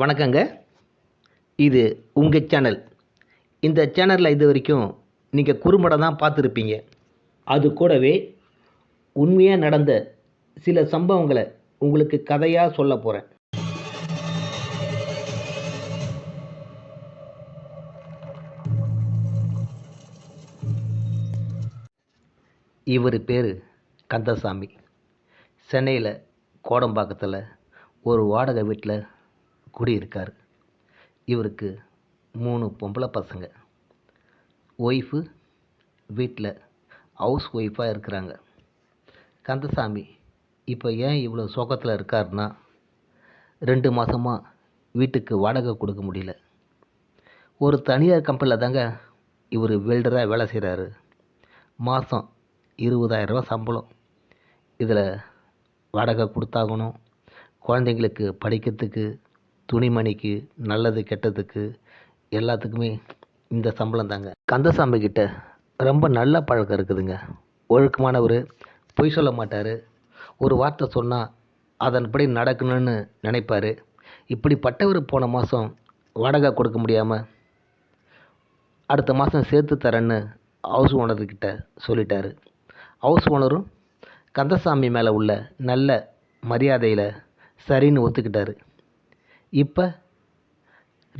வணக்கங்க. இது உங்கள் சேனல் இந்த சேனலில் இது வரைக்கும் நீங்கள் குறும்படம் தான் பார்த்துருப்பீங்க. அது கூடவே உண்மையாக நடந்த சில சம்பவங்களை உங்களுக்கு கதையாக சொல்ல போகிறேன் இவர் பேர் கந்தசாமி. சென்னையில் கோடம்பாக்கத்தில் ஒரு வாடகை வீட்டில் குடியிருக்கார். இவருக்கு மூணு பொம்பளை பசங்க. ஒய்ஃபு வீட்டில் ஹவுஸ் ஒய்ஃபாக இருக்கிறாங்க. கந்தசாமி இப்போ ஏன் இவ்வளோ சோகத்தில் இருக்காருன்னா ரெண்டு மாதமாக வீட்டுக்கு வாடகை கொடுக்க முடியல. ஒரு தனியார் கம்பெனியில் தாங்க இவர் வெல்டராக வேலை செய்கிறாரு மாதம் இருபதாயிரரூவா சம்பளம். இதில் வாடகை கொடுத்தாகணும். குழந்தைங்களுக்கு படிக்கிறதுக்கு துணிமணிக்கு நல்லது கெட்டதுக்கு எல்லாத்துக்குமே இந்த சம்பளம் தாங்க. கந்தசாமி கிட்ட ரொம்ப நல்ல பழக்கம் இருக்குதுங்க. ஒழுக்கமானவர் பொய் சொல்ல மாட்டார். ஒரு வார்த்தை சொன்னால் அதன்படி நடக்கணும்னு நினைப்பார். இப்படிப்பட்டவர் போன மாதம் வாடகை கொடுக்க முடியாமல் அடுத்த மாதம் சேர்த்து தரேன்னு ஹவுஸ் ஓனர்கிட்ட சொல்லிட்டாரு. ஹவுஸ் ஓனரும் கந்தசாமி மேலே உள்ள நல்ல மரியாதையில் சரின்னு ஒத்துக்கிட்டாரு. இப்போ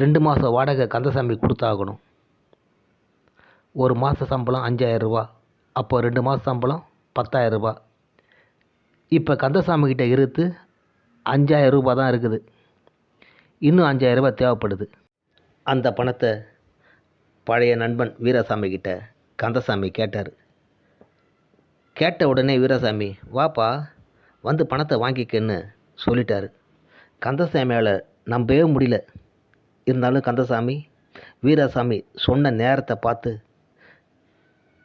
ரெண்டு மாதம் வாடகை கந்தசாமி கொடுத்தாகணும். ஒரு மாத சம்பளம் அஞ்சாயிரம் ரூபா அப்போ ரெண்டு மாத சம்பளம் பத்தாயிரம் ரூபா. இப்போ கந்தசாமி கிட்ட இருத்து அஞ்சாயிரம் தான் இருக்குது. இன்னும் அஞ்சாயிரம் ரூபாய் தேவைப்படுது. அந்த பணத்தை பழைய நண்பன் வீரசாமி கிட்ட கந்தசாமி கேட்டார். கேட்ட உடனே வீரசாமி வாப்பா வந்து பணத்தை வாங்கிக்கன்னு சொல்லிட்டாரு. கந்தசாமியால் நம்பவே முடியல. இருந்தாலும் கந்தசாமி வீராசாமி சொன்ன நேரத்தை பார்த்து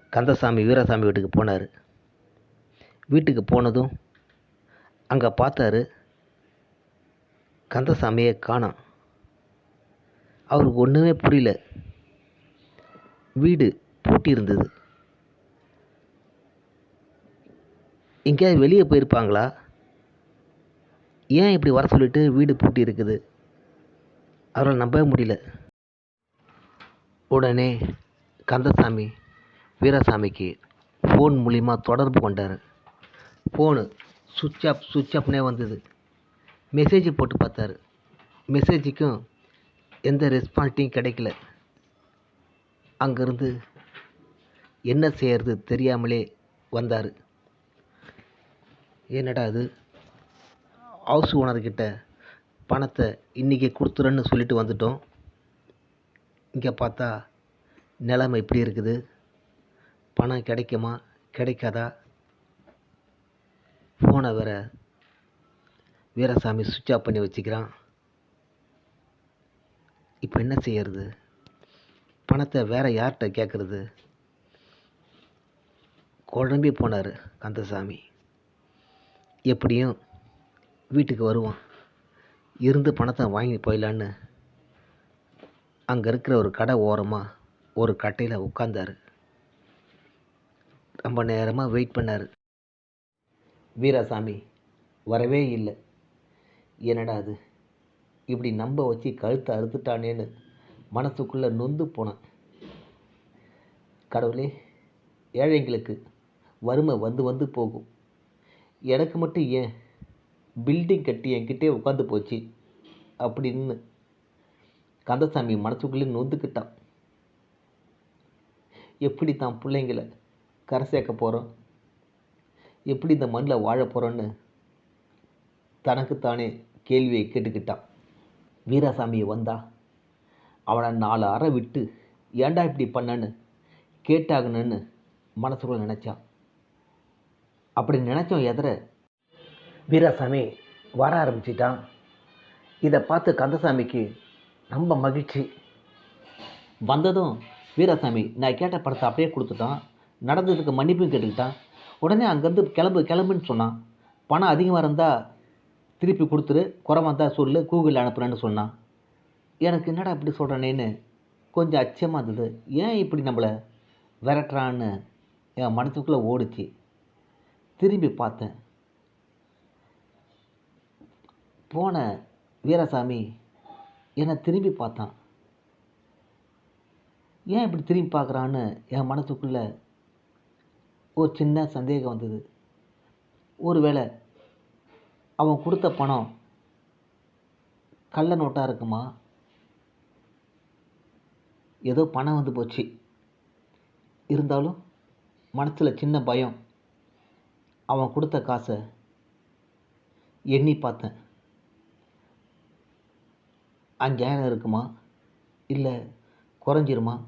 கந்தசாமி வீராசாமி வீட்டுக்கு போனார். வீட்டுக்கு போனதும் அங்கே பார்த்தாரு கந்தசாமியை காணோம். அவருக்கு ஒன்றுமே புரியல. வீடு பூட்டி இருந்தது. எங்கேயாவது வெளியே போயிருப்பாங்களா? ஏன் இப்படி வர சொல்லிட்டு வீடு பூட்டி இருக்குது? அவரால் நம்பவே முடியல. உடனே கந்தசாமி வீராசாமிக்கு ஃபோன் மூலிமா தொடர்பு கொண்டார். ஃபோனு சுவிட்ச் ஆஃப் சுவிட்ச் ஆஃப்னே வந்தது. மெசேஜ் போட்டு பார்த்தாரு. மெசேஜுக்கும் எந்த ரெஸ்பான்ஸையும் கிடைக்கல. அங்கேருந்து என்ன செய்கிறது தெரியாமலே வந்தார். என்னடா அது ஹவுஸ் ஓனர்கிட்ட பணத்தை இன்றைக்கி கொடுத்துறேன்னு சொல்லிட்டு வந்துட்டோம். இங்கே பார்த்தா நிலைமை இப்படி இருக்குது. பணம் கிடைக்குமா? கிடைக்காதா? ஃபோனை வேற வீரசாமி சுவிட்ச் ஆஃப் பண்ணி வச்சுக்கிறான். இப்போ என்ன செய்யறது? பணத்தை வேற யார்கிட்ட கேட்குறது குழம்பி போனார் கந்தசாமி. எப்படியும் வீட்டுக்கு வருவான். இருந்து பணத்தை வாங்கி போயிடலான்னு. அங்கே இருக்கிற ஒரு கடை ஓரமாக ஒரு கட்டையில் உட்காந்தாரு ரொம்ப நேரமாக வெயிட் பண்ணார். வீராசாமி வரவே இல்லை. என்னடா அது இப்படி நம்ப வச்சு கழுத்தை அறுத்துட்டானேன்னு மனசுக்குள்ளே நொந்து போனேன். கடவுளே ஏழைங்களுக்கு வறுமை வந்து வந்து போகும். எனக்கு மட்டும் ஏன் பில்டிங் கட்டி என்கிட்டே உட்காந்து போச்சு. அப்படின்னு கந்தசாமி மனசுக்குள்ளே நொந்துக்கிட்டான். எப்படி தான் பிள்ளைங்கள கரை சேர்க்க போகிறோம் எப்படி இந்த மண்ணில் வாழ போகிறோன்னு தனக்குத்தானே கேள்வியை கேட்டுக்கிட்டான். வீராசாமி வந்தா அவனை நாலு அறை விட்டு ஏன்டா இப்படி பண்ணன்னு கேட்டாகணுன்னு மனசுக்குள்ள நினச்சான். அப்படி நினச்சோம் எதிர வீராசாமி வர ஆரம்பிச்சிட்டான். இதை பார்த்து கந்தசாமிக்கு ரொம்ப மகிழ்ச்சி. வந்ததும் வீராசாமி நான் கேட்ட படத்தை அப்படியே கொடுத்துட்டான். நடந்ததுக்கு மன்னிப்பும் கேட்டுக்கிட்டான். உடனே அங்கேருந்து கிளம்பு கிளம்புன்னு சொன்னான். பணம் அதிகமாக இருந்தால் திருப்பி கொடுத்துரு குறைவா இருந்தால் சொல்லு கூகுளில் அனுப்புகிறேன்னு சொன்னான். எனக்கு என்னடா இப்படி சொல்கிறேனேன்னு கொஞ்சம் அச்சமாக இருந்தது. ஏன் இப்படி நம்மளை விரட்டுறான்னு என் மனசுக்குள்ளே ஓடிச்சு. திரும்பி பார்த்தேன். போன வீரசாமி என்னை திரும்பி பார்த்தான். ஏன் இப்படி திரும்பி பார்க்குறான்னு என் மனசுக்குள்ளே ஒரு சின்ன சந்தேகம் வந்தது. ஒருவேளை அவன் கொடுத்த பணம் கள்ள நோட்டாக இருக்குமா? ஏதோ பணம் வந்து போச்சு. இருந்தாலும் மனசில் சின்ன பயம். அவன் கொடுத்த காசை எண்ணி பார்த்தேன். அஞ்சாயிரம் இருக்குமா? இல்லை குறைஞ்சிருமா?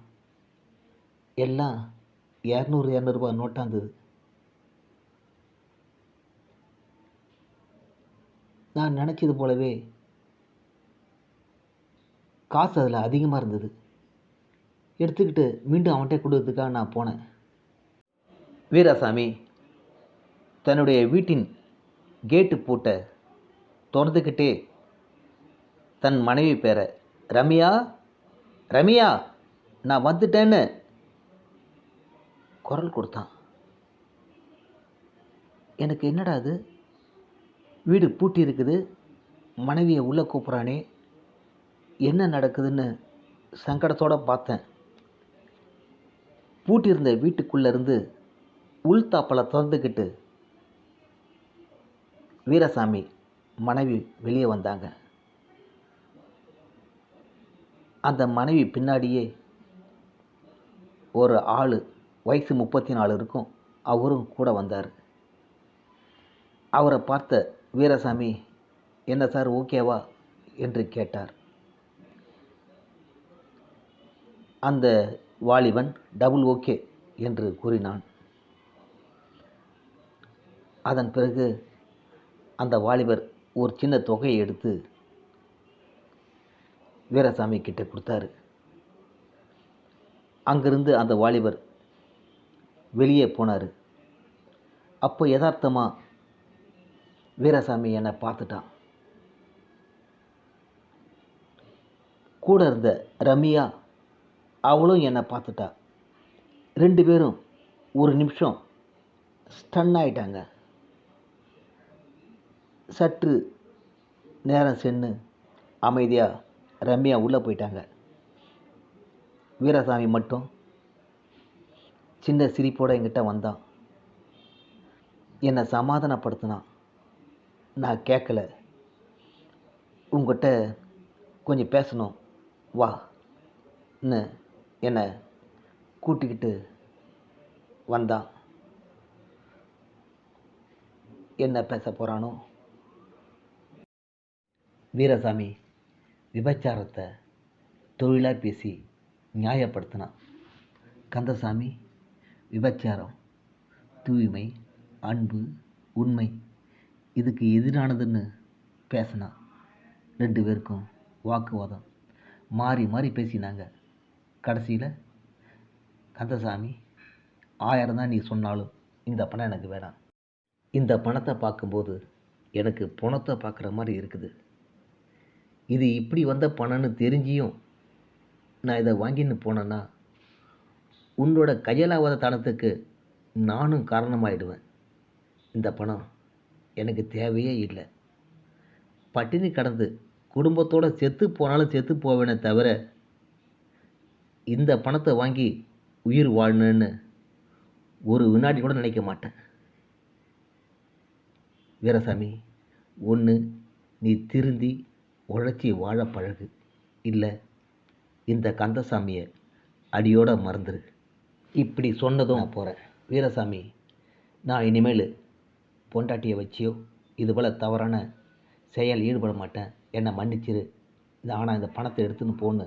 எல்லாம் இரநூறு இரநூறுபா நோட்டாக இருந்தது. நான் நினச்சது போலவே காசு அதில் அதிகமாக இருந்தது. எடுத்துக்கிட்டு மீண்டும் அவன்கிட்ட கொடுக்கறதுக்காக நான் போனேன். வீராசாமி தன்னுடைய வீட்டின் கேட்டு பூட்டை திறந்துக்கிட்டே தன் மனைவி பேரை ரம்யா ரம்யா நான் வந்துட்டேன்னு குரல் கொடுத்தான். எனக்கு என்னடா அது? வீடு பூட்டி இருக்குது. மனைவியை உள்ளே கூப்பிட்றானே. என்ன நடக்குதுன்னு சங்கடத்தோடு பார்த்தேன். பூட்டியிருந்த வீட்டுக்குள்ளேருந்து உள்தாப்பலை திறந்துக்கிட்டு வீரசாமி மனைவி வெளியே வந்தாங்க. அந்த மனைவி பின்னாடியே ஒரு ஆள் வயசு முப்பத்தி நாலு இருக்கும். அவரும் கூட வந்தார். அவரை பார்த்த வீரசாமி என்ன சார் ஓகேவா? என்று கேட்டார். அந்த வாலிபன் டபுள் ஓகே என்று கூறினான். அதன் பிறகு அந்த வாலிபர் ஒரு சின்ன தொகையை எடுத்து வீரசாமி கிட்ட கொடுத்தாரு. அங்கிருந்து அந்த வாலிபர் வெளியே போனார். அப்போ யதார்த்தமாக வீரசாமி என்னை பார்த்துட்டான். கூட இருந்த ரம்யா அவளும் என்னை பார்த்துட்டா. ரெண்டு பேரும் ஒரு நிமிஷம் ஸ்டன் ஆயிட்டாங்க. சற்று நேரம் சென்று அமைதியாக ரம்யா உள்ளே போயிட்டாங்க. வீரசாமி மட்டும் சின்ன சிரிப்போடு எங்கிட்ட வந்தான். என்னை சமாதானப்படுத்தினான். நான் கேட்கல உங்ககிட்ட கொஞ்சம் பேசணும். வா. ன்னு என்னை கூட்டிக்கிட்டு வந்தான். என்ன பேச போகிறானோ வீரசாமி விபச்சாரத்தை தொழிலாக பேசி நியாயப்படுத்தினான் கந்தசாமி விபச்சாரம் தூய்மை அன்பு உண்மை இதுக்கு எதிரானதுன்னு பேசினான் ரெண்டு பேருக்கும் வாக்குவாதம். மாறி மாறி பேசினாங்க. கடைசியில் கந்தசாமி ஆயிரம் தான் நீ சொன்னாலும் இந்த பணம் எனக்கு வேணாம். இந்த பணத்தை பார்க்கும்போது எனக்கு பணத்தை பார்க்குற மாதிரி இருக்குது. இது இப்படி வந்த பணம்னு தெரிஞ்சியும் நான் இதை வாங்கின்னு போனேன்னா உன்னோட கையலாவாத தனத்துக்கு நானும் காரணமாயிடுவேன். இந்த பணம் எனக்கு தேவையே இல்லை. பட்டினி கடந்து குடும்பத்தோடு செத்து போனாலும் செத்து போவேனே தவிர இந்த பணத்தை வாங்கி உயிர் வாழணுன்னு ஒரு வினாடி கூட நினைக்க மாட்டேன். வீரசாமி ஒன்று நீ திருந்தி உழைச்சி வாழ பழகு. இல்லை இந்த கந்தசாமியை அடியோட மறந்துரு. இப்படி சொன்னதும் நான் போகிறேன் வீரசாமி நான் இனிமேல் பொண்டாட்டியை வச்சியோ இது போல் தவறான செயல் ஈடுபட மாட்டேன். என்னை மன்னிச்சிரு. ஆனால் இந்த பணத்தை எடுத்துன்னு போன்னு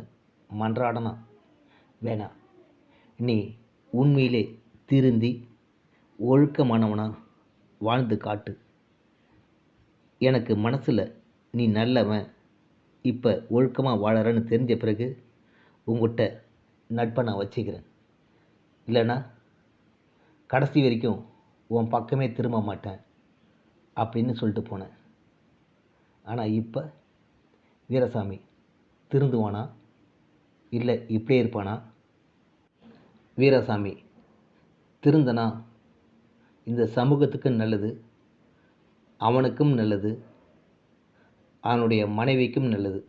மன்றாடணும். வேணாம் நீ உண்மையிலே திருந்தி ஒழுக்கமானவனாக வாழ்ந்து காட்டு. எனக்கு மனசில் நீ நல்லவன். இப்போ ஒழுக்கமாக வாழறேன்னு தெரிஞ்ச பிறகு உங்கள்கிட்ட நட்பை நான் வச்சுக்கிறேன். இல்லைன்னா கடைசி வரைக்கும் உன் பக்கமே திரும்ப மாட்டேன் அப்படின்னு சொல்லிட்டு போனேன். ஆனால் இப்போ வீரசாமி திருந்துவானா? இல்லை இப்படியே இருப்பானா? வீரசாமி திருந்தனா இந்த சமூகத்துக்கும் நல்லது அவனுக்கும் நல்லது அவனுடைய மனைவிக்கும் நல்லது.